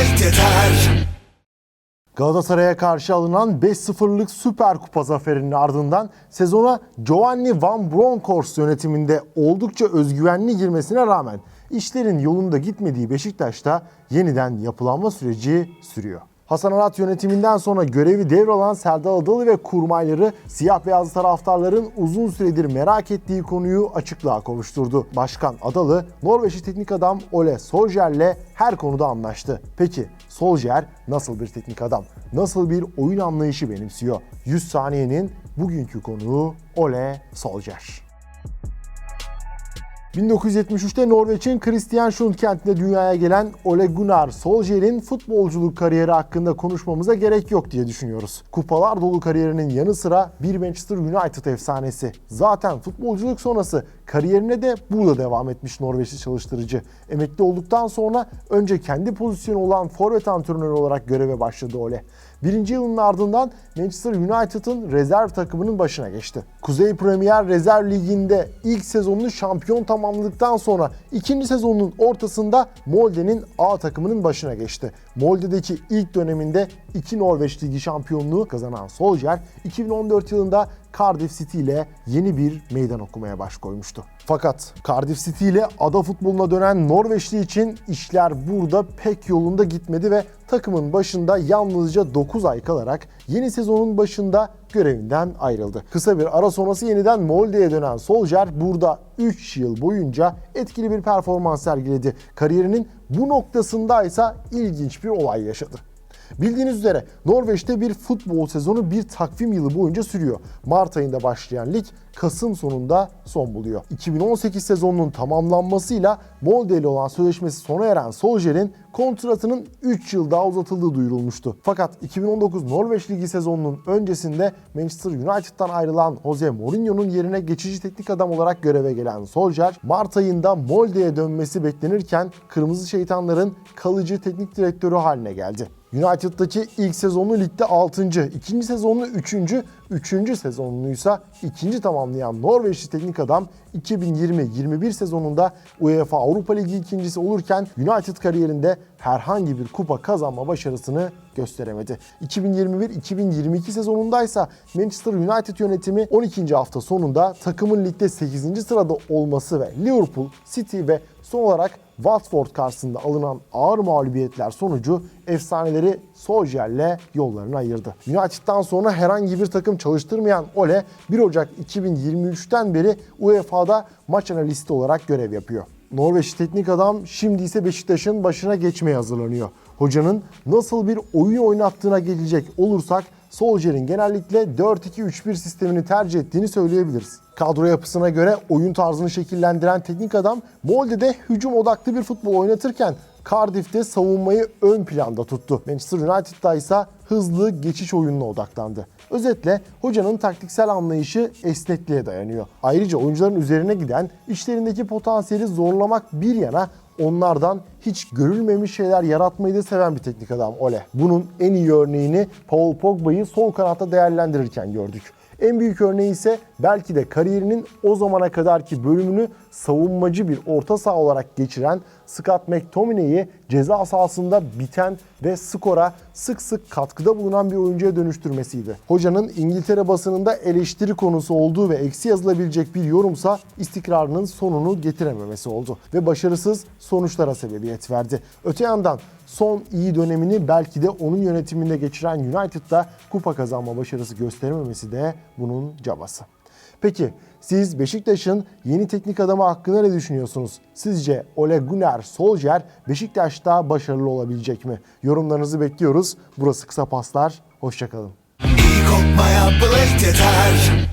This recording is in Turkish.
Blake yeter Galatasaray'a karşı alınan 5-0'lık Süper Kupa zaferinin ardından sezona Giovanni Van Bronckhorst yönetiminde oldukça özgüvenli girmesine rağmen işlerin yolunda gitmediği Beşiktaş'ta yeniden yapılanma süreci sürüyor. Hasan Arat yönetiminden sonra görevi devralan Serdar Adalı ve kurmayları siyah beyaz taraftarların uzun süredir merak ettiği konuyu açıklığa kavuşturdu. Başkan Adalı, Norveçli teknik adam Ole Solskjaer'le her konuda anlaştı. Peki Solskjaer nasıl bir teknik adam? Nasıl bir oyun anlayışı benimsiyor? 100 saniyenin bugünkü konuğu Ole Solskjaer. 1973'te Norveç'in Kristiansund kentinde dünyaya gelen Ole Gunnar Solskjaer'in futbolculuk kariyeri hakkında konuşmamıza gerek yok diye düşünüyoruz. Kupalar dolu kariyerinin yanı sıra bir Manchester United efsanesi. Zaten futbolculuk sonrası kariyerine de burada devam etmiş Norveçli çalıştırıcı. Emekli olduktan sonra önce kendi pozisyonu olan forvet antrenörü olarak göreve başladı Ole. Birinci yılın ardından Manchester United'ın rezerv takımının başına geçti. Kuzey Premier Rezerv Ligi'nde ilk sezonunu şampiyon tamamladıktan sonra ikinci sezonun ortasında Molde'nin A takımının başına geçti. Molde'deki ilk döneminde iki Norveç Ligi şampiyonluğu kazanan Solskjaer 2014 yılında Cardiff City ile yeni bir meydan okumaya baş koymuştu. Fakat Cardiff City ile ada futboluna dönen Norveçli için işler burada pek yolunda gitmedi ve takımın başında yalnızca 9 ay kalarak yeni sezonun başında görevinden ayrıldı. Kısa bir ara sonrası yeniden Molde'ye dönen Solskjaer burada 3 yıl boyunca etkili bir performans sergiledi. Kariyerinin bu noktasında ise ilginç bir olay yaşadı. Bildiğiniz üzere Norveç'te bir futbol sezonu bir takvim yılı boyunca sürüyor. Mart ayında başlayan lig Kasım sonunda son buluyor. 2018 sezonunun tamamlanmasıyla Molde ile olan sözleşmesi sona eren Solskjaer'in kontratının 3 yıl daha uzatıldığı duyurulmuştu. Fakat 2019 Norveç Ligi sezonunun öncesinde Manchester United'dan ayrılan Jose Mourinho'nun yerine geçici teknik adam olarak göreve gelen Solskjaer, Mart ayında Molde'ye dönmesi beklenirken Kırmızı Şeytanların kalıcı teknik direktörü haline geldi. United'daki ilk sezonu ligde 6. ikinci sezonunu 3. Üçüncü sezonunu ise ikinci tamamlayan Norveçli teknik adam 2020-21 sezonunda UEFA Avrupa Ligi ikincisi olurken United kariyerinde herhangi bir kupa kazanma başarısını gösteremedi. 2021-2022 sezonundaysa Manchester United yönetimi 12. hafta sonunda takımın ligde 8. sırada olması ve Liverpool, City ve son olarak Watford karşısında alınan ağır mağlubiyetler sonucu efsaneleri Solskjaer'le yollarını ayırdı. United'dan sonra herhangi bir takım çalıştırmayan Ole 1 Ocak 2023'ten beri UEFA'da maç analisti olarak görev yapıyor. Norveç teknik adam şimdi ise Beşiktaş'ın başına geçmeye hazırlanıyor. Hocanın nasıl bir oyun oynattığına gelecek olursak Solskjaer'in genellikle 4-2-3-1 sistemini tercih ettiğini söyleyebiliriz. Kadro yapısına göre oyun tarzını şekillendiren teknik adam Molde'de hücum odaklı bir futbol oynatırken Cardiff'te savunmayı ön planda tuttu. Manchester United'da ise hızlı geçiş oyununa odaklandı. Özetle hocanın taktiksel anlayışı esnekliğe dayanıyor. Ayrıca oyuncuların üzerine giden işlerindeki potansiyeli zorlamak bir yana onlardan hiç görülmemiş şeyler yaratmayı da seven bir teknik adam Ole. Bunun en iyi örneğini Paul Pogba'yı sol kanatta değerlendirirken gördük. En büyük örneği ise belki de kariyerinin o zamana kadarki bölümünü savunmacı bir orta saha olarak geçiren Scott McTominay'i ceza sahasında biten ve skora sık sık katkıda bulunan bir oyuncuya dönüştürmesiydi. Hocanın İngiltere basınında eleştiri konusu olduğu ve eksi yazılabilecek bir yorumsa istikrarının sonunu getirememesi oldu ve başarısız sonuçlara sebebiyet verdi. Öte yandan son iyi dönemini belki de onun yönetiminde geçiren United'da kupa kazanma başarısı gösterememesi de bunun cabası. Peki siz Beşiktaş'ın yeni teknik adamı hakkında ne düşünüyorsunuz? Sizce Ole Gunnar Solskjaer Beşiktaş'ta başarılı olabilecek mi? Yorumlarınızı bekliyoruz. Burası Kısa Paslar. Hoşçakalın. İyi kokmaya Blake yeter